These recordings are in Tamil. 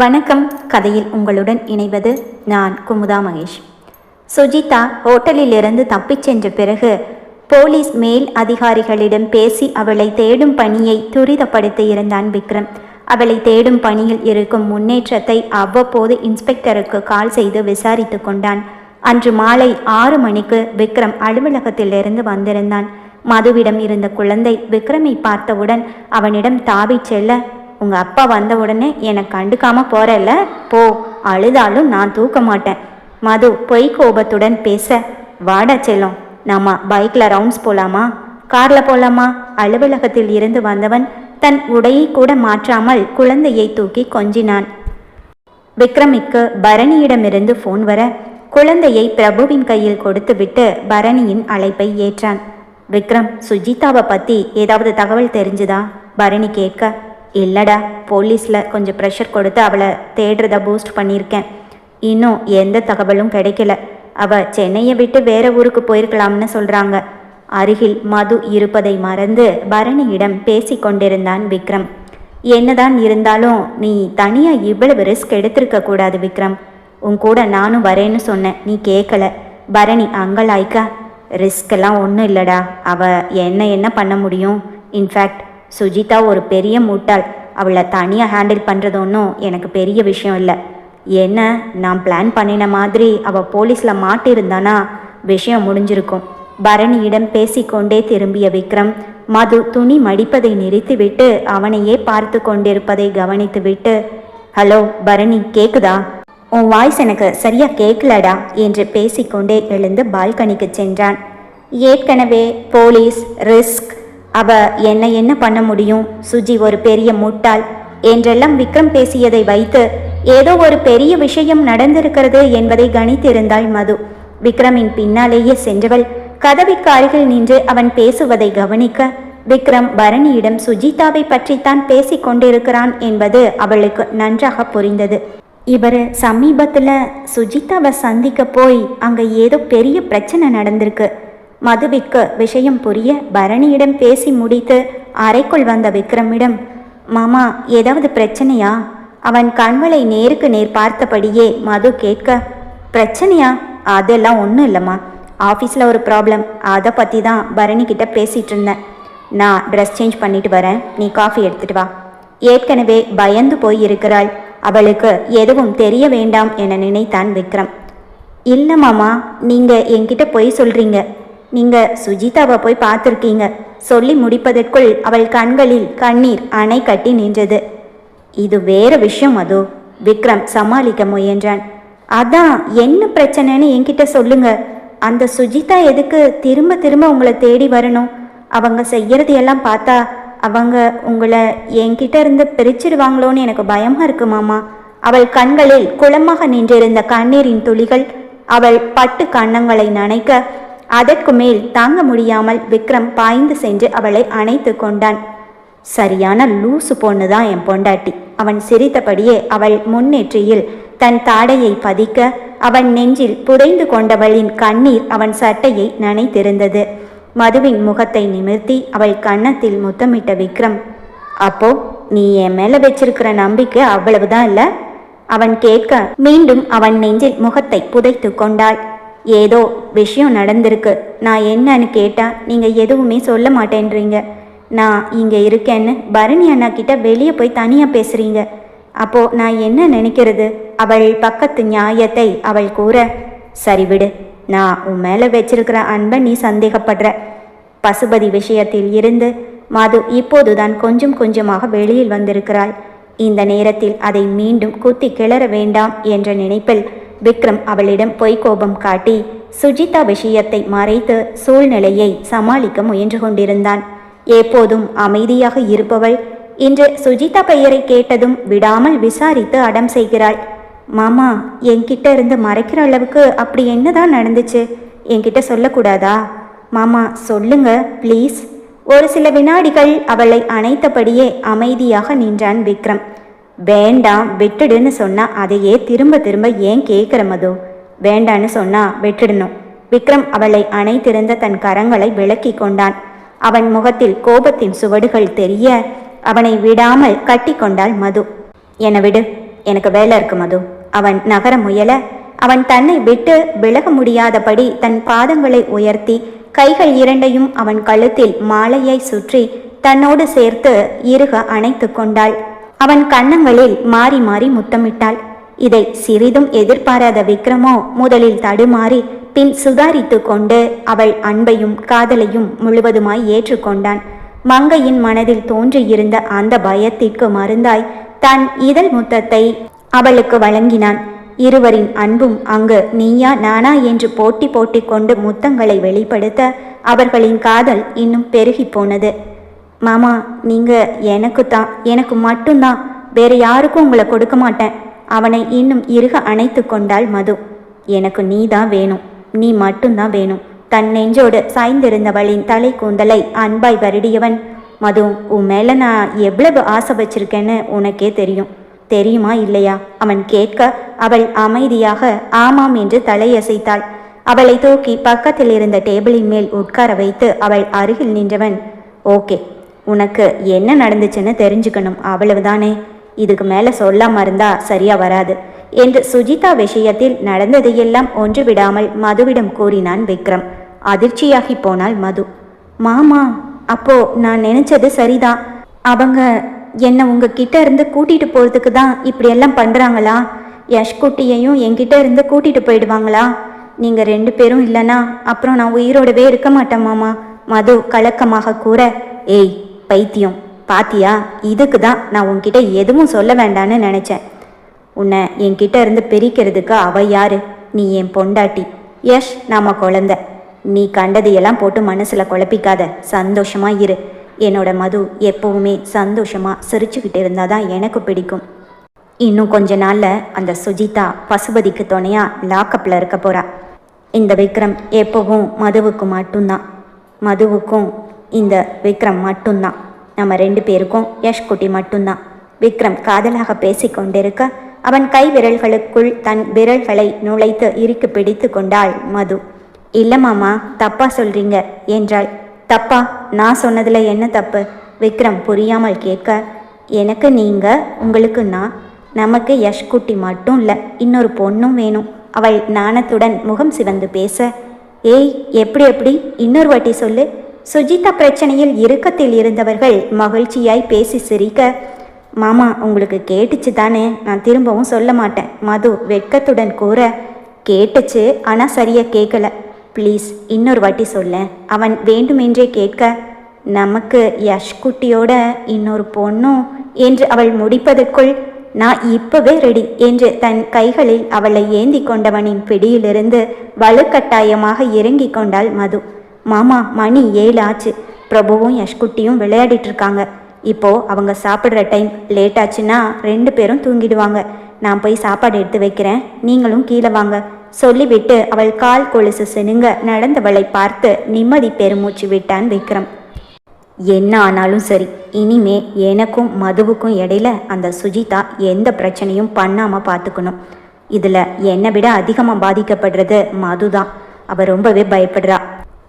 வணக்கம். கதையில் உங்களுடன் இணைவது நான் குமுதா மகேஷ். சுஜிதா ஹோட்டலிலிருந்து தப்பிச் சென்ற பிறகு போலீஸ் மேல் அதிகாரிகளிடம் பேசி அவளை தேடும் பணியை துரிதப்படுத்தி இருந்தான் விக்ரம். அவளை தேடும் பணியில் இருக்கும் முன்னேற்றத்தை அவ்வப்போது இன்ஸ்பெக்டருக்கு கால் செய்து விசாரித்து கொண்டான். அன்று மாலை ஆறு மணிக்கு விக்ரம் அலுவலகத்திலிருந்து வந்திருந்தான். மதுவிடம் இருந்த குழந்தை விக்ரமை பார்த்தவுடன் அவனிடம் தாவிச் செல்ல உங்கள் அப்பா வந்த உடனே என்னை கண்டுக்காமல் போகிறல்ல போ. அழுதாலும் நான் தூக்க மாட்டேன். மது பொய் கோபத்துடன் பேச. வாடா செல்லம். நாம பைக்கில் ரவுண்ட்ஸ் போகலாமா காரில் போகலாமா அலுவலகத்தில் இருந்து வந்தவன் தன் உடையை கூட மாற்றாமல் குழந்தையை தூக்கி கொஞ்சினான். விக்ரமிக்கு பரணியிடமிருந்து ஃபோன் வர குழந்தையை பிரபுவின் கையில் கொடுத்துவிட்டு பரணியின் அழைப்பை ஏற்றான். விக்ரம் சுஜிதாவை பற்றி ஏதாவது தகவல் தெரிஞ்சுதா? பரணி கேட்க இல்லடா போலீஸில் கொஞ்சம் ப்ரெஷர் கொடுத்து அவளை தேடுறத பூஸ்ட் பண்ணியிருக்கேன். இன்னும் எந்த தகவலும் கிடைக்கல. அவள் சென்னையை விட்டு வேற ஊருக்கு போயிருக்கலாம்னு சொல்கிறாங்க அருகில் மது இருப்பதை மறந்து பரணியிடம் பேசி கொண்டிருந்தான் விக்ரம். என்னதான் இருந்தாலும் நீ தனியாக இவ்வளவு ரிஸ்க் எடுத்திருக்க கூடாது விக்ரம். உன் கூட நானும் வரேன்னு சொன்னேன் நீ கேட்கல பரணி அங்கலாய்க்கா ரிஸ்க் எல்லாம் ஒன்றும் இல்லைடா. அவ என்ன என்ன பண்ண முடியும்? இன்ஃபேக்ட் சுஜிதா ஒரு பெரிய முட்டாள். அவளை தனியாக ஹேண்டில் பண்ணுறது ஒன்றும் எனக்கு பெரிய விஷயம் இல்லை. என்ன நான் பிளான் பண்ணின மாதிரி அவள் போலீஸில் மாட்டியிருந்தானா? விஷயம் முடிஞ்சிருக்கும். பரணியிடம் பேசிக்கொண்டே திரும்பிய விக்ரம் மது துணி மடிப்பதை நிறுத்திவிட்டு அவனையே பார்த்து கொண்டிருப்பதை கவனித்துவிட்டு ஹலோ பரணி கேக்குதா? உன் வாய்ஸ் எனக்கு சரியா கேட்கலடா என்று பேசிக்கொண்டே எழுந்து பால்கனிக்கு சென்றான். ஏற்கனவே போலீஸ் ரிஸ்க் அவ என்ன என்ன பண்ண முடியும்? சுஜி ஒரு பெரிய முட்டாள். என்றெல்லாம் விக்ரம் பேசியதை வைத்து ஏதோ ஒரு பெரிய விஷயம் நடந்திருக்கிறது என்பதை கணித்திருந்தாள் மது. விக்ரமின் பின்னாலேயே சென்றவள் கதவிக்கு அருகில் நின்று அவன் பேசுவதை கவனிக்க விக்ரம் பரணியிடம் சுஜிதாவை பற்றித்தான் பேசிக் கொண்டிருக்கிறான் என்பது அவளுக்கு நன்றாக புரிந்தது. இவர் சமீபத்தில் சுஜிதாவை சந்திக்க போய் அங்கே ஏதோ பெரிய பிரச்சனை நடந்திருக்கு. மதுவிற்கு விஷயம் புரிய பரணியிடம் பேசி முடித்து அறைக்குள் வந்த விக்ரமிடம் மாமா ஏதாவது பிரச்சனையா? அவன் கண்களை நேருக்கு நேர் பார்த்தபடியே மது கேட்க பிரச்சனையா? அதெல்லாம் ஒன்றும் இல்லைம்மா. ஆஃபீஸில் ஒரு ப்ராப்ளம் அதை பற்றி தான் பரணி கிட்ட பேசிகிட்டு இருந்தேன். நான் ட்ரெஸ் சேஞ்ச் பண்ணிட்டு வரேன். நீ காஃபி எடுத்துகிட்டு வா. ஏற்கனவே பயந்து போய் இருக்கிறாள். அவளுக்கு எதுவும் தெரிய வேண்டாம் என நினைத்தான் விக்ரம். இல்லை மாமா நீங்கள் என்கிட்ட பொய் சொல்கிறீங்க நீங்கள் சுஜிதாவை போய் பார்த்துருக்கீங்க. சொல்லி முடிப்பதற்குள் அவள் கண்களில் கண்ணீர் அணை கட்டி நின்றது. இது வேற விஷயம் அதோ விக்ரம் சமாளிக்க முயன்றான். அதான் என்ன பிரச்சனைன்னு என்கிட்ட சொல்லுங்க. அந்த சுஜிதா எதுக்கு திரும்ப திரும்ப உங்களை தேடி வரணும்? அவங்க செய்யறது எல்லாம் பார்த்தா அவங்க உங்களை என்கிட்ட இருந்து பிரிச்சிடுவாங்களோன்னு எனக்கு பயமா இருக்கு மாமா. அவள் கண்களில் குளமாக நின்றிருந்த கண்ணீரின் துளிகள் அவள் பட்டு கன்னங்களை நனைக்க அதற்கு மேல் தாங்க முடியாமல் விக்ரம் பாய்ந்து சென்று அவளை அணைத்து கொண்டான். சரியான லூசு பொண்ணுதான் என் பொண்டாட்டி. அவன் சிரித்தபடியே அவள் முன்னேற்றியில் தன் தாடையை பதிக்க அவன் நெஞ்சில் புதைந்து கொண்டவளின் கண்ணீர் அவன் சட்டையை நனைத்திருந்தது. மதுவின் முகத்தை நிமிர்த்தி அவள் கன்னத்தில் முத்தமிட்ட விக்ரம் அப்போ நீ என் மேல வச்சிருக்கிற நம்பிக்கை அவ்வளவுதான் இல்ல? அவன் கேட்க மீண்டும் அவன் நெஞ்சில் முகத்தை புதைத்து கொண்டாள். ஏதோ விஷயம் நடந்திருக்கு. நான் என்னன்னு கேட்டால் நீங்கள் எதுவுமே சொல்ல மாட்டேன்றீங்க. நான் இங்கே இருக்கேன்னு பரணி அண்ணா கிட்ட வெளியே போய் தனியாக பேசுகிறீங்க அப்போது நான் என்ன நினைக்கிறது? அவள் பக்கத்து நியாயத்தை அவள் கூற சரி விடு நான் உன் மேலே வச்சிருக்கிற அன்பை நீ சந்தேகப்படுற. பசுபதி விஷயத்தில் இருந்து மது இப்போதுதான் கொஞ்சம் கொஞ்சமாக வெளியில் வந்திருக்கிறாள். இந்த நேரத்தில் அதை மீண்டும் குத்தி கிளற வேண்டாம் என்ற நினைப்பில் விக்ரம் அவளிடம் பொய்க்கோபம் காட்டி சுஜிதா விஷயத்தை மறைத்து சூழ்நிலையை சமாளிக்க முயன்று கொண்டிருந்தான். எப்போதும் அமைதியாக இருப்பவள் இன்று சுஜிதா பெயரை கேட்டதும் விடாமல் விசாரித்து அடம் செய்கிறாள். மாமா என்கிட்ட இருந்து மறைக்கிற அளவுக்கு அப்படி என்னதான் நடந்துச்சு? என்கிட்ட சொல்லக்கூடாதா? மாமா சொல்லுங்க ப்ளீஸ். ஒரு சில வினாடிகள் அவளை அணைத்தபடியே அமைதியாக நின்றான் விக்ரம். வேண்டாம் விட்டுடுன்னு சொன்னா அதையே திரும்ப திரும்ப ஏன் கேட்குற மது? வேண்டான்னு சொன்னா விட்டுடணும். விக்ரம் அவளை அணைத்திருந்த தன் கரங்களை விலக்கி கொண்டான். அவன் முகத்தில் கோபத்தின் சுவடுகள் தெரிய அவனை விடாமல் கட்டி கொண்டாள் மது. என விடு எனக்கு வேலை இருக்கு மது. அவன் நகர முயல. அவன் தன்னை விட்டு விலக முடியாதபடி தன் பாதங்களை உயர்த்தி கைகள் இரண்டையும் அவன் கழுத்தில் மாலையை சுற்றி தன்னோடு சேர்த்து இறுக அணைத்து கொண்டாள். அவன் கன்னங்களில் மாறி மாறி முத்தமிட்டாள். இதை சிறிதும் எதிர்பாராத விக்ரமோ முதலில் தடுமாறி பின் சுதாரித்து கொண்டு அவள் அன்பையும் காதலையும் முழுவதுமாய் ஏற்றுக்கொண்டான். மங்கையின் மனதில் தோன்றியிருந்த அந்த பயத்திற்கு மருந்தாய் தன் இதழ் முத்தத்தை அவளுக்கு வழங்கினான். இருவரின் அன்பும் அங்கு நீயா நானா என்று போட்டி போட்டி கொண்டு முத்தங்களை வெளிப்படுத்த அவர்களின் காதல் இன்னும் பெருகி போனது. மாமா நீங்கள் எனக்கு தான் எனக்கு மட்டும்தான். வேற யாருக்கும் உங்களை கொடுக்க மாட்டேன். அவனை இன்னும் இறுக அணைத்து கொண்டாள் மது. எனக்கு நீ தான் வேணும். நீ மட்டும்தான் வேணும். தன் நெஞ்சோடு சாய்ந்திருந்தவளின் தலை கூந்தலை அன்பாய் வருடியவன். மது உன் மேலே நான் எவ்வளவு ஆசை வச்சிருக்கேன்னு உனக்கே தெரியும். தெரியுமா இல்லையா? அவன் கேட்க அவள் அமைதியாக ஆமாம் என்று தலையசைத்தாள். அவளை தூக்கி பக்கத்தில் இருந்த டேபிளின் மேல் உட்கார வைத்து அவள் அருகில் நின்றவன். ஓகே உனக்கு என்ன நடந்துச்சுன்னு தெரிஞ்சுக்கணும் அவ்வளவுதானே. இதுக்கு மேலே சொல்லாம இருந்தா சரியா வராது என்று சுஜிதா விஷயத்தில் நடந்ததையெல்லாம் ஒன்று விடாமல் மதுவிடம் கூறினான் விக்ரம். அதிர்ச்சியாகி போனாள் மது. மாமா அப்போ நான் நினைச்சது சரிதான் அவங்க என்னை உங்ககிட்ட இருந்து கூட்டிட்டு போறதுக்கு தான் இப்படி எல்லாம் பண்றாங்களா? யஷ் குட்டியையும் என்கிட்ட இருந்து கூட்டிட்டு போயிடுவாங்களா? நீங்க ரெண்டு பேரும் இல்லைனா அப்புறம் நான் உயிரோடவே இருக்க மாட்டேன் மாமா. மது கலக்கமாக கூற ஏய் பைத்தியம். பாத்தியா இதுக்கு தான் நான் உன்கிட்ட எதுவும் சொல்ல வேண்டான்னு நினைச்சேன். உன்னை என்கிட்ட இருந்து பிரிக்கிறதுக்கு அவ யாரு? நீ என் பொண்டாட்டி. யஷ் நாம குழந்த. நீ கண்டதையெல்லாம் போட்டு மனசுல குழப்பிக்காத. சந்தோஷமா இரு. என்னோட மது எப்பவுமே சந்தோஷமா சிரிச்சுக்கிட்டு இருந்தாதான் எனக்கு பிடிக்கும். இன்னும் கொஞ்ச நாள்ல அந்த சுஜிதா பசுபதிக்கு துணையா லாக்கப்ல இருக்க போறா. இந்த விக்ரம் எப்பவும் மதுவுக்கு மட்டும்தான். மதுவுக்கும் இந்த விக்ரம் மட்டும்தான். நம்ம ரெண்டு பேருக்கும் யஷ் குட்டி மட்டும்தான். விக்ரம் காதலாக பேசிக்கொண்டிருக்க அவன் கை விரல்களுக்குள் தன் விரல்களை நுழைத்து இறுக்கி பிடித்து கொண்டாள் மது. இல்லை மாமா தப்பா சொல்றீங்க என்றாள். தப்பா? நான் சொன்னதில் என்ன தப்பு? விக்ரம் புரியாமல் கேட்க எனக்கு நீங்கள் உங்களுக்கு நான். நமக்கு யஷ் குட்டி மட்டும் இல்லை இன்னொரு பொண்ணும் வேணும். அவள் நாணத்துடன் முகம் சிவந்து பேச ஏய் எப்படி எப்படி? இன்னொரு வாட்டி சொல்லு. சுஜிதா பிரச்சனையில் இறுக்கத்தில் இருந்தவர்கள் மகிழ்ச்சியாய் பேசி சிரிக்க மாமா உங்களுக்கு கேட்டுச்சு தானே? நான் திரும்பவும் சொல்ல மாட்டேன். மது வெட்கத்துடன் கூற கேட்டுச்சு ஆனால் சரியாக கேட்கல ப்ளீஸ் இன்னொரு வாட்டி சொல்ல அவன் வேண்டுமென்றே கேட்க நமக்கு யஷ்குட்டியோட இன்னொரு பொண்ணும்? என்று அவள் முடிப்பதற்குள் நான் இப்பவே ரெடி என்று தன் கைகளில் அவளை ஏந்தி கொண்டவனின் பிடியிலிருந்து வலுக்கட்டாயமாக இறங்கிக் கொண்டாள் மது. மாமா மணி ஏழு ஆச்சு. பிரபுவும் யஷ்குட்டியும் விளையாடிட்டு இருக்காங்க இப்போ அவங்க சாப்பிட்ற டைம். லேட் ஆச்சுன்னா ரெண்டு பேரும் தூங்கிடுவாங்க. நான் போய் சாப்பாடு எடுத்து வைக்கிறேன். நீங்களும் கீழே வாங்க. சொல்லிவிட்டு அவள் கால் கொலுசு செனுங்க நடந்தவளை பார்த்து நிம்மதி பெருமூச்சு விட்டான் விக்ரம். என்ன ஆனாலும் சரி இனிமே எனக்கும் மதுவுக்கும் இடையில அந்த சுஜிதா எந்த பிரச்சனையும் பண்ணாம பார்த்துக்கணும் இதுல என்னை விட அதிகமாக பாதிக்கப்படுறது மதுதான். அவ ரொம்பவே பயப்படுறா.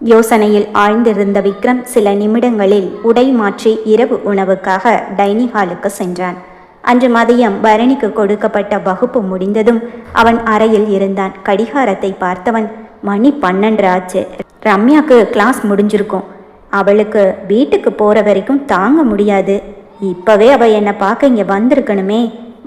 யோசனையில் ஆழ்ந்திருந்த விக்ரம் சில நிமிடங்களில் உடை மாற்றி இரவு உணவுக்காக டைனிங் ஹாலுக்கு சென்றான். அன்று மதியம் பரணிக்கு கொடுக்கப்பட்ட வகுப்பு முடிந்ததும் அவன் அறையில் இருந்தான். கடிகாரத்தை பார்த்தவன் மணி பன்னெண்டு ஆச்சு. ரம்யாக்கு கிளாஸ் முடிஞ்சிருக்கும். அவளுக்கு வீட்டுக்கு போற வரைக்கும் தாங்க முடியாது. இப்பவே அவ என்னை பார்க்க இங்க வந்திருக்கணுமே.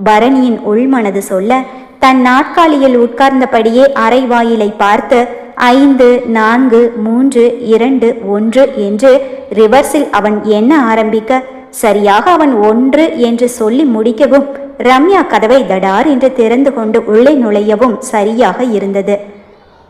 பரணியின் உள்மனது சொல்ல தன் நாற்காலியில் உட்கார்ந்தபடியே அறை வாயிலை பார்த்து ஐந்து நான்கு மூன்று இரண்டு ஒன்று என்று ரிவர்ஸில் அவன் என்ன ஆரம்பிக்க? சரியாக அவன் ஒன்று என்று சொல்லி முடிக்கவும் ரம்யா கதவை தடார் என்று திறந்து கொண்டு உள்ளே நுழையவும் சரியாக இருந்தது.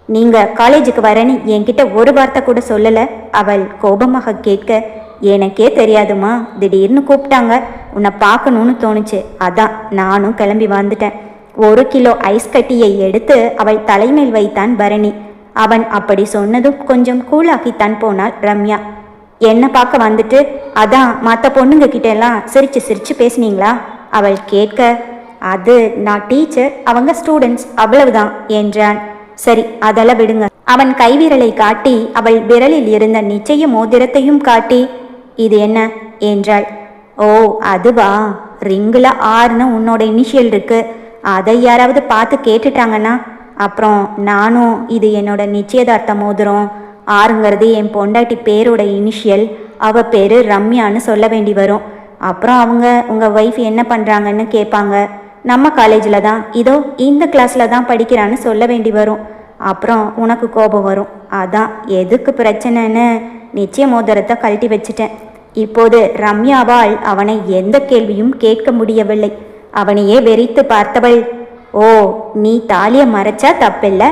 நீங்க காலேஜுக்கு வரேன்னு என்கிட்ட ஒரு வார்த்தை கூட சொல்லல அவள் கோபமாக கேட்க. எனக்கே தெரியாதுமா திடீர்னு கூப்பிட்டாங்க. உன்னை பார்க்கணும்னு தோணுச்சு. அதான் நானும் கிளம்பி வந்துட்டேன். ஒரு கிலோ ஐஸ் கட்டியை எடுத்து அவள் தலைமேல் வைத்தான் பரணி. அவன் அப்படி சொன்னதும் கொஞ்சம் கூலாக்கித்தான் போனாள் ரம்யா. என்ன பார்க்க வந்துட்டு? அதான் மற்ற பொண்ணுங்க கிட்ட எல்லாம் சிரிச்சு சிரிச்சு பேசுனீங்களா? அவள் கேட்க அது நான் டீச்சர் அவங்க ஸ்டூடெண்ட்ஸ் அவ்வளவுதான் என்றான். சரி அதெல்லாம் விடுங்க. அவன் கைவிரலை காட்டி அவள் விரலில் இருந்த நிச்சய மோதிரத்தையும் காட்டி இது என்ன? என்றாள். ஓ அதுவா? ரிங்கில் ஆறுன்னு உன்னோட இனிஷியல் இருக்கு. அதை யாராவது பார்த்து கேட்டுட்டாங்கன்னா அப்புறம் நானும் இது என்னோட நிச்சயதார்த்த மோதிரம் ஆறுங்கிறது என் பொண்டாட்டி பேரோட இனிஷியல் அவ பேரு ரம்யான்னு சொல்ல வேண்டி வரும். அப்புறம் அவங்க உங்கள் ஒய்ஃப் என்ன பண்ணுறாங்கன்னு கேட்பாங்க. நம்ம காலேஜில் தான் இதோ இந்த கிளாஸில் தான் படிக்கிறான்னு சொல்ல வேண்டி வரும். அப்புறம் உனக்கு கோபம் வரும். அதான் எதுக்கு பிரச்சனைன்னு நிச்சய மோதிரத்தை கழட்டி வச்சிட்டேன். இப்போது ரம்யாவால் அவனை எந்த கேள்வியும் கேட்க முடியவில்லை. அவனையே வெறித்து பார்த்தவள் ஓ நீ தாலியை மறைச்சா தப்பில்ல.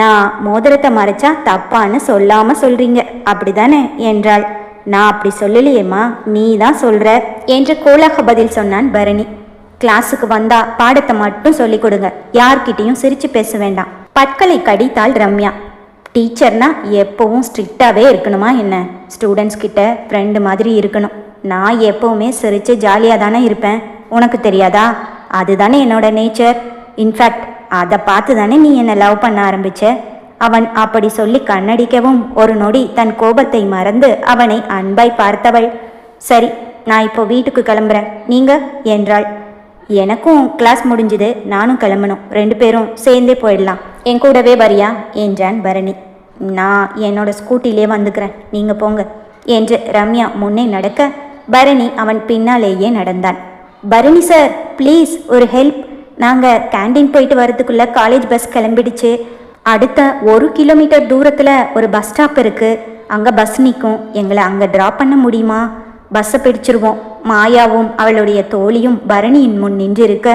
நான் மோதிரத்தை மறைச்சா தப்பான்னு சொல்லாம சொல்றீங்க. அப்படிதானே என்றாள். நான் அப்படி சொல்லலையேம்மா நீ தான் சொல்ற என்று கோலாக பதில் சொன்னான் பரணி. கிளாஸுக்கு வந்தா பாடத்தை மட்டும் சொல்லிக் கொடுங்க. யார்கிட்டையும் சிரிச்சு பேச வேண்டாம். பற்களை கடித்தாள் ரம்யா. டீச்சர்னா எப்பவும் ஸ்ட்ரிக்டாகவே இருக்கணுமா என்ன? ஸ்டூடெண்ட்ஸ் கிட்ட ஃப்ரெண்டு மாதிரி இருக்கணும். நான் எப்பவுமே சிரித்து ஜாலியாக தானே இருப்பேன். உனக்கு தெரியாதா? அதுதானே என்னோட நேச்சர் இன்ஃபேக்ட் அதை பார்த்து தானே நீ என்னை லவ் பண்ண ஆரம்பிச்ச? அவன் அப்படி சொல்லி கண்ணடிக்கவும் ஒரு நொடி தன் கோபத்தை மறந்து அவனை அன்பாய் பார்த்தவள். சரி நான் இப்போ வீட்டுக்கு கிளம்புறேன். நீங்க? என்றாள். எனக்கும் கிளாஸ் முடிஞ்சுது நானும் கிளம்பணும். ரெண்டு பேரும் சேர்ந்தே போயிடலாம். என் கூடவே வரியா? என்றான் பரணி. நான் என்னோட ஸ்கூட்டிலே வந்துக்கிறேன். நீங்க போங்க. என்று ரம்யா முன்னே நடக்க பரணி அவன் பின்னாலேயே நடந்தான். பரணி சார் ப்ளீஸ் ஒரு ஹெல்ப் நாங்கள் கேண்டீன் போயிட்டு வரதுக்குள்ள காலேஜ் பஸ் கிளம்பிடுச்சு. அடுத்த ஒரு கிலோமீட்டர் தூரத்தில் ஒரு பஸ் ஸ்டாப் இருக்குது அங்கே பஸ் நிற்கும் எங்களை அங்கே ட்ராப் பண்ண முடியுமா? பஸ்ஸை பிடிச்சிருவோம். மாயாவும் அவளுடைய தோழியும் பரணியின் முன் நின்றிருக்க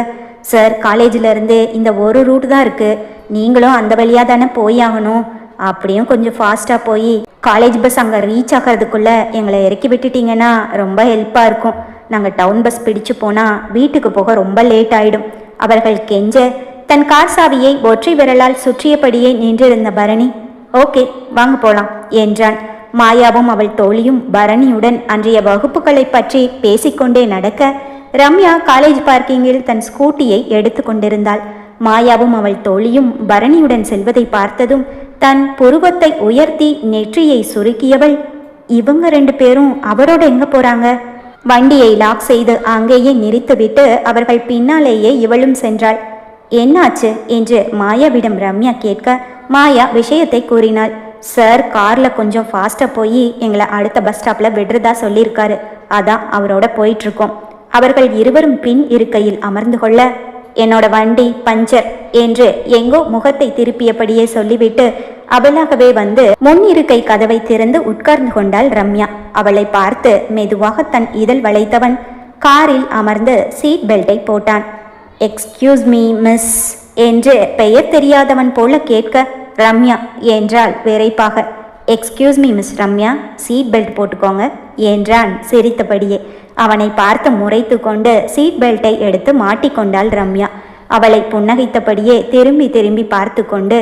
சார் காலேஜில் இருந்து இந்த ஒரு ரூட் தான் இருக்குது நீங்களும் அந்த வழியாக தானே போய் ஆகணும். அப்படியும் கொஞ்சம் ஃபாஸ்ட்டாக போய் காலேஜ் பஸ் அங்கே ரீச் ஆகிறதுக்குள்ளே எங்களை இறக்கி விட்டுட்டீங்கன்னா ரொம்ப ஹெல்ப்பாக இருக்கும். நாங்கள் டவுன் பஸ் பிடிச்சு போனால் வீட்டுக்கு போக ரொம்ப லேட் ஆகிடும் அவர்கள் கெஞ்ச தன் கார் சாவியை ஒற்றை விரலால் சுற்றியபடியே நின்றிருந்த பரணி ஓகே வாங்க போலாம் என்றான். மாயாவும் அவள் தோழியும் பரணியுடன் அன்றைய வகுப்புகளை பற்றி பேசிக்கொண்டே நடக்க ரம்யா காலேஜ் பார்க்கிங்கில் தன் ஸ்கூட்டியை எடுத்து கொண்டிருந்தாள். மாயாவும் அவள் தோழியும் பரணியுடன் செல்வதை பார்த்ததும் தன் புருவத்தை உயர்த்தி நெற்றியை சுருக்கியவள் இவங்க ரெண்டு பேரும் அவரோட எங்க போறாங்க? வண்டியை லாக் செய்து அங்கேயே நிறுத்திவிட்டு அவர்கள் பின்னாலேயே இவளும் சென்றாள். என்னாச்சு? என்று மாயாவிடம் ரம்யா கேட்க மாயா விஷயத்தை கூறினாள். சார் கார்ல கொஞ்சம் ஃபாஸ்டா போய் எங்களை அடுத்த பஸ் ஸ்டாப்ல விடுறதா சொல்லியிருக்காரு. அதான் அவரோட போயிட்டு இருக்கோம். அவர்கள் இருவரும் பின் இருக்கையில் அமர்ந்து கொள்ள என்னோட வண்டி பஞ்சர் என்று எங்கோ முகத்தை திருப்பியபடியே சொல்லிவிட்டு அவளாகவே வந்து முன் இருக்கை கதவை திறந்து உட்கார்ந்து கொண்டாள் ரம்யா. அவளை பார்த்து மெதுவாக தன் இதழ் வளைத்தவன் காரில் அமர்ந்து சீட் பெல்ட்டை போட்டான். எக்ஸ்கியூஸ் மீ மிஸ் என்று பெயர் தெரியாதவன் போல கேட்க ரம்யா என்றாள் விரைப்பாக. Excuse me miss Ramya seat belt போட்டுக்கோங்க என்றான் சிரித்தபடியே. அவனை பார்த்து முறைத்து கொண்டு சீட் பெல்ட்டை எடுத்து மாட்டிக்கொண்டாள் ரம்யா. அவளை புன்னகைத்தபடியே திரும்பி திரும்பி பார்த்து கொண்டு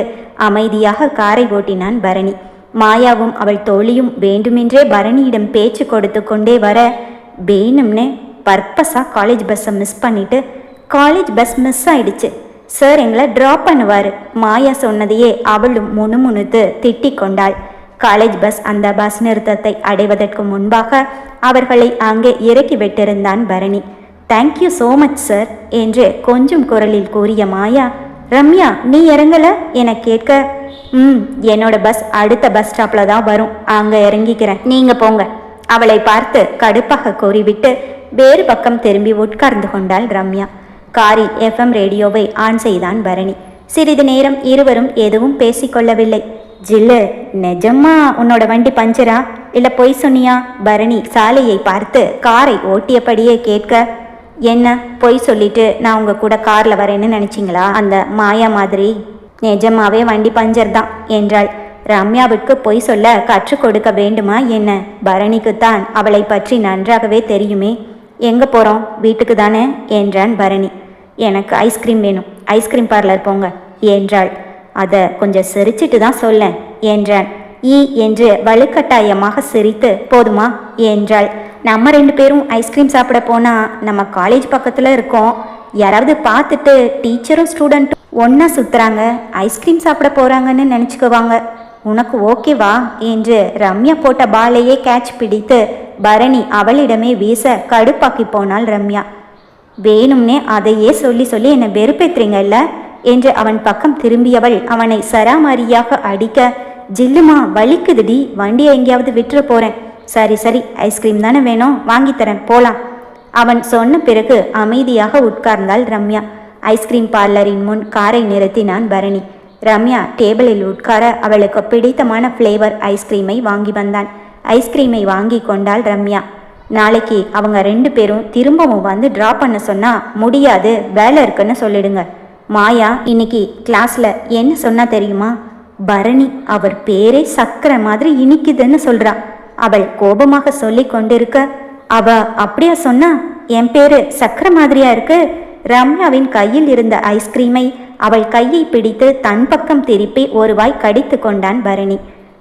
அமைதியாக காரை ஓட்டினான் பரணி. மாயாவும் அவள் தோழியும் வேண்டுமென்றே பரணியிடம் பேச்சு கொடுத்து கொண்டே வர வேணும்னு பர்பஸாக காலேஜ் பஸ்ஸை மிஸ் பண்ணிட்டு காலேஜ் பஸ் மிஸ் ஆயிடுச்சு. சார் எங்களை ட்ராப் பண்ணுவார். மாயா சொன்னதையே அவளும் முணுமுணுத்து திட்டிக் கொண்டாள். காலேஜ் பஸ் அந்த பஸ் நிறுத்தத்தை அடைவதற்கு முன்பாக அவர்களை அங்கே இறக்கி விட்டிருந்தான் Bharani. Thank you so much sir என்று கொஞ்சம் குரலில் கூறிய மாயா ரம்யா நீ இறங்கல? என கேட்க ம் என்னோட பஸ் அடுத்த பஸ் ஸ்டாப்ல தான் வரும். அங்கே இறங்கிக்கிறேன். நீங்க போங்க. அவளை பார்த்து கடுப்பாக கூறிவிட்டு வேறு பக்கம் திரும்பி உட்கார்ந்து கொண்டாள் ரம்யா. காரில் எஃப்எம் ரேடியோவை ஆன் செய்தான் பரணி. சிறிது நேரம் இருவரும் எதுவும் பேசிக்கொள்ளவில்லை. ஜில்லு நிஜமா உன்னோட வண்டி பஞ்சரா? இல்லை பொய் சொன்னியா? பரணி சாலையை பார்த்து காரை ஓட்டியபடியே கேட்க என்ன பொய் சொல்லிட்டு நான் உங்க கூட காரில் வரேன்னு நினச்சிங்களா? அந்த மாயா மாதிரி. நிஜமாவே வண்டி பஞ்சர் தான் என்றாள். ரம்யாவிற்கு பொய் சொல்ல கற்றுக் கொடுக்க வேண்டுமா என்ன? பரணிக்குத்தான் அவளை பற்றி நன்றாகவே தெரியுமே. எங்க போறோம்? வீட்டுக்கு தானே? என்றான் பரணி. எனக்கு ஐஸ்கிரீம் வேணும். ஐஸ்கிரீம் பார்லர் போங்க என்றாள். அதை கொஞ்சம் சிரிச்சிட்டு தான் சொல்லேன். என்றான். ஈ என்று வலுக்கட்டாயமாக சிரித்து போதுமா? என்றாள். நம்ம ரெண்டு பேரும் ஐஸ்கிரீம் சாப்பிட போனா நம்ம காலேஜ் பக்கத்துல இருக்கோம். யாராவது பார்த்துட்டு டீச்சரும் ஸ்டூடெண்ட்டும் ஒன்றா சுத்துறாங்க. ஐஸ்கிரீம் சாப்பிட போறாங்கன்னு நினச்சிக்குவாங்க. உனக்கு ஓகேவா என்று ரம்யா போட்ட பாலையே கேட்ச் பிடித்து பரணி அவளிடமே வீச கடுப்பாக்கி போனாள் ரம்யா. வேணும்னே அதையே சொல்லி சொல்லி என்னை வெறுப்பேத்துறீங்கல்ல? என்று அவன் பக்கம் திரும்பியவள் அவனை சராமாரியாக அடிக்க ஜில்லுமா வலிக்குதுடி. வண்டியை எங்கேயாவது விட்டுற போறேன். சரி சரி. ஐஸ்கிரீம் தானே வேணும். வாங்கித்தரேன் போலாம். அவன் சொன்ன பிறகு அமைதியாக உட்கார்ந்தாள் ரம்யா. ஐஸ்கிரீம் பார்லரின் முன் காரை நிறுத்தினான் பரணி. ரம்யா டேபிளில் உட்கார அவளுக்கு பிடித்தமான ஃப்ளேவர் ஐஸ்கிரீமை வாங்கி வந்தான். ஐஸ்கிரீமை வாங்கி கொண்டாள் ரம்யா. நாளைக்கு அவங்க ரெண்டு பேரும் திரும்பவும் வந்து ட்ராப் பண்ண சொன்னா முடியாது. வேலை இருக்குன்னு சொல்லிடுங்க. மாயா இன்னைக்கு கிளாஸில் என்ன சொன்னா தெரியுமா? பரணி அவர் பேரே சக்கரை மாதிரி இனிக்குதுன்னு சொல்றா. அவள் கோபமாக சொல்லி கொண்டிருக்க அவ அப்படியா சொன்னா? என் பேரு சக்கரை மாதிரியா இருக்கு? ரம்யாவின் கையில் இருந்த ஐஸ்கிரீமை அவள் கையை பிடித்து தன் பக்கம் திருப்பி ஒரு வாய் கடித்து கொண்டான் பரணி.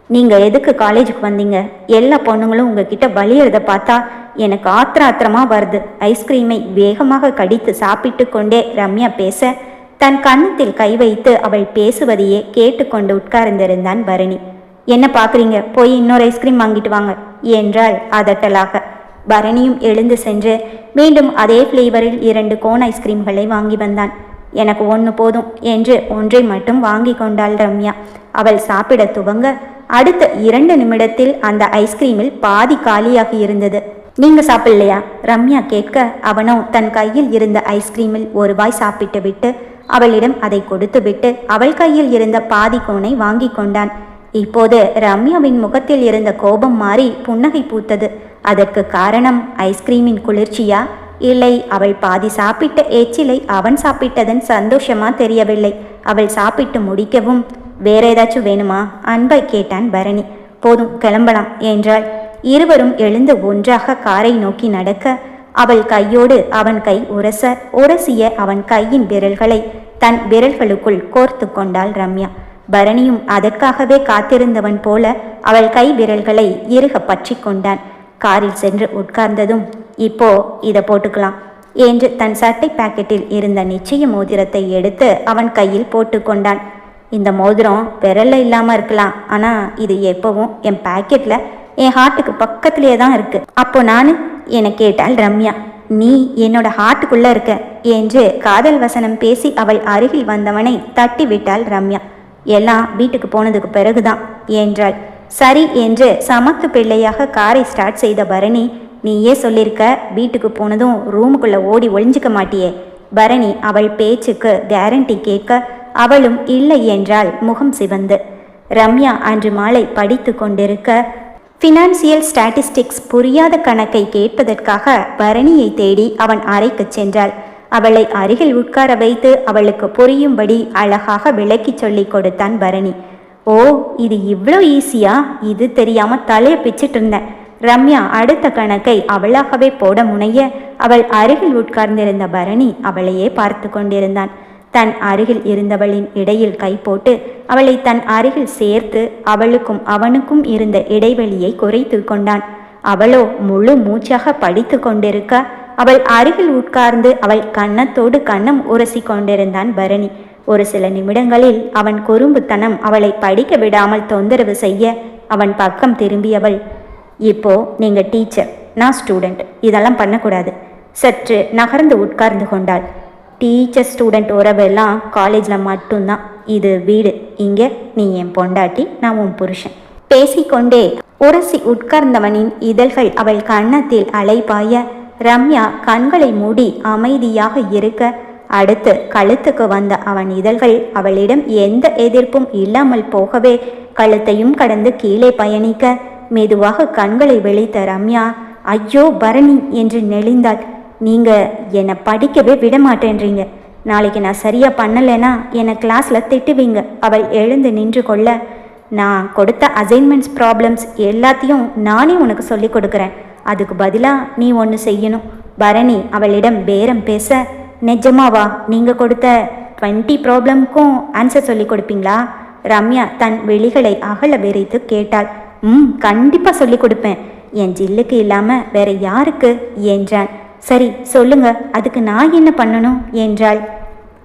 நீங்க எதுக்கு காலேஜுக்கு வந்தீங்க? எல்லா பொண்ணுங்களும் உங்ககிட்ட வலியறத பார்த்தா எனக்கு ஆத்திர ஆத்திரமா வருது. ஐஸ்கிரீமை வேகமாக கடித்து சாப்பிட்டு கொண்டே ரம்யா பேச தன் கன்னத்தில் கை வைத்து அவள் பேசுவதையே கேட்டுக்கொண்டு உட்கார்ந்திருந்தான் பரணி. என்ன பார்க்குறீங்க? போய் இன்னொரு ஐஸ்கிரீம் வாங்கிட்டு வாங்க என்றாள் அதட்டலாக. பரணியும் எழுந்து சென்று மீண்டும் அதே ஃப்ளேவரில் இரண்டு கோன் ஐஸ்கிரீம்களை வாங்கி வந்தான். எனக்கு ஒன்று போதும் என்று ஒன்றை மட்டும் வாங்கி கொண்டாள் ரம்யா. அவள் சாப்பிட துவங்க அடுத்த இரண்டு நிமிடத்தில் அந்த ஐஸ்கிரீமில் பாதி காலியாகி இருந்தது. நீங்க சாப்பிடலையா? ரம்யா கேட்க அவனோ தன் கையில் இருந்த ஐஸ்கிரீமில் ஒரு வாய் சாப்பிட்டு விட்டு அவளிடம் அதை கொடுத்துவிட்டு அவள் கையில் இருந்த பாதி கோனை வாங்கி கொண்டான். இப்போது ரம்யாவின் முகத்தில் இருந்த கோபம் மாறி புன்னகை பூத்தது. அதற்கு காரணம் ஐஸ்கிரீமின் குளிர்ச்சியா? இல்லை அவள் பாதி சாப்பிட்ட எச்சிலை அவன் சாப்பிட்டதன் சந்தோஷமா தெரியவில்லை. அவள் சாப்பிட்டு முடிக்கவும் வேற ஏதாச்சும் வேணுமா? அன்பை கேட்டான் பரணி. போதும் கிளம்பலாம் என்றாள். இருவரும் எழுந்து ஒன்றாக காரை நோக்கி நடக்க அவள் கையோடு அவன் கை உரச உரசிய அவன் கையின் விரல்களை தன் விரல்களுக்குள் கோர்த்து கொண்டாள் ரம்யா. பரணியும் அதற்காகவே காத்திருந்தவன் போல அவள் கை விரல்களை இறுக பற்றி கொண்டான். காரில் சென்று உட்கார்ந்ததும் இப்போ இதை போட்டுக்கலாம் என்று தன் சட்டை பாக்கெட்டில் இருந்த நிச்சய மோதிரத்தை எடுத்து அவன் கையில் போட்டுக்கொண்டான் இந்த மோதிரம் விரல்ல இல்லாமல் இருக்கலாம். ஆனால் இது எப்பவும் என் பாக்கெட்டில் என் ஹார்ட்டுக்கு பக்கத்திலேயே தான் இருக்குது அப்போ நான் என கேட்டாள் ரம்யா. நீ என்னோட ஹார்ட்டுக்குள்ள இருக்க என்று காதல் வசனம் பேசி அவள் அருகில் வந்தவனை தட்டி விட்டாள் ரம்யா. எல்லாம் வீட்டுக்கு போனதுக்கு பிறகுதான் என்றாள். சரி என்று சமத்து பிள்ளையாக காரை ஸ்டார்ட் செய்த பரணி நீயே சொல்லியிருக்க வீட்டுக்கு போனதும் ரூமுக்குள்ள ஓடி ஒளிஞ்சுக்க மாட்டியே. பரணி அவள் பேச்சுக்கு கேரண்டி கேட்க அவளும் இல்லை என்றாள் முகம் சிவந்து. ரம்யா அன்று மாலை படித்து கொண்டிருக்க ஃபினான்சியல் ஸ்டாட்டிஸ்டிக்ஸ் புரியாத கணக்கை கேட்பதற்காக பரணியை தேடி அவன் அறைக்கு சென்றாள். அவளை அருகில் உட்கார வைத்து அவளுக்கு புரியும்படி அழகாக விளக்கி சொல்லிக் கொடுத்தான் பரணி. ஓ இது இவ்வளோ ஈஸியா இது தெரியாம தலையை பிச்சிட்டு இருந்தேன். ரம்யா அடுத்த கணக்கை அவளாகவே போட முனைய அவள் அருகில் உட்கார்ந்திருந்த பரணி அவளையே பார்த்து கொண்டிருந்தான். தன் அருகில் இருந்தவளின் இடையில் கை போட்டு அவளை தன் அருகில் சேர்த்து அவளுக்கும் அவனுக்கும் இருந்த இடைவெளியை குறைத்து கொண்டான். அவளோ முழு மூச்சாக படித்து கொண்டிருக்க அவள் அருகில் உட்கார்ந்து அவள் கன்னத்தோடு கன்னம் உரசி கொண்டிருந்தான் பரணி. ஒரு சில நிமிடங்களில் அவன் குறும்புத்தனம் அவளை படிக்க விடாமல் தொந்தரவு செய்ய அவன் பக்கம் திரும்பியவள் இப்போ நீங்க டீச்சர் நான் ஸ்டூடெண்ட் இதெல்லாம் பண்ணக்கூடாது. சற்று நகர்ந்து உட்கார்ந்து கொண்டாள். டீச்சர் ஸ்டூடெண்ட் உறவெல்லாம் காலேஜில் மட்டும்தான். இது வீடு. இங்கே நீ என் பொண்டாட்டி நான் உன் புருஷன். பேசிக்கொண்டே உரசி உட்கார்ந்தவனின் இதழ்கள் அவள் கன்னத்தில் அலைபாய ரம்யா கண்களை மூடி அமைதியாக இருக்க அடுத்து கழுத்துக்கு வந்த அவன் இதழ்கள் அவளிடம் எந்த எதிர்ப்பும் இல்லாமல் போகவே கழுத்தையும் கடந்து கீழே பயணிக்க மெதுவாக கண்களை வெளித்த ரம்யா ஐயோ பரணி என்று நெளிந்தாள். நீங்கள் என்னை படிக்கவே விட மாட்டேன்றீங்க நாளைக்கு நான் சரியாக பண்ணலைன்னா என்னை கிளாஸில் திட்டுவீங்க. அவள் எழுந்து நின்று கொள்ள நான் கொடுத்த அசைன்மெண்ட்ஸ் ப்ராப்ளம்ஸ் எல்லாத்தையும் நானே உனக்கு சொல்லிக் கொடுக்குறேன். அதுக்கு பதிலாக நீ ஒன்று செய்யணும். பரணி அவளிடம் பேரம் பேச நிஜமாவா நீங்கள் கொடுத்த டுவெண்ட்டி ப்ராப்ளம்க்கும் ஆன்சர் சொல்லி கொடுப்பீங்களா? ரம்யா தன் விழிகளை அகல விரைத்து கேட்டாள். ம் கண்டிப்பாக சொல்லி கொடுப்பேன். என் ஜில்லுக்கு இல்லாமல் வேற யாருக்கு? என்றான். சரி சொல்லுங்க. அதுக்கு நான் என்ன பண்ணணும்? என்றாள்.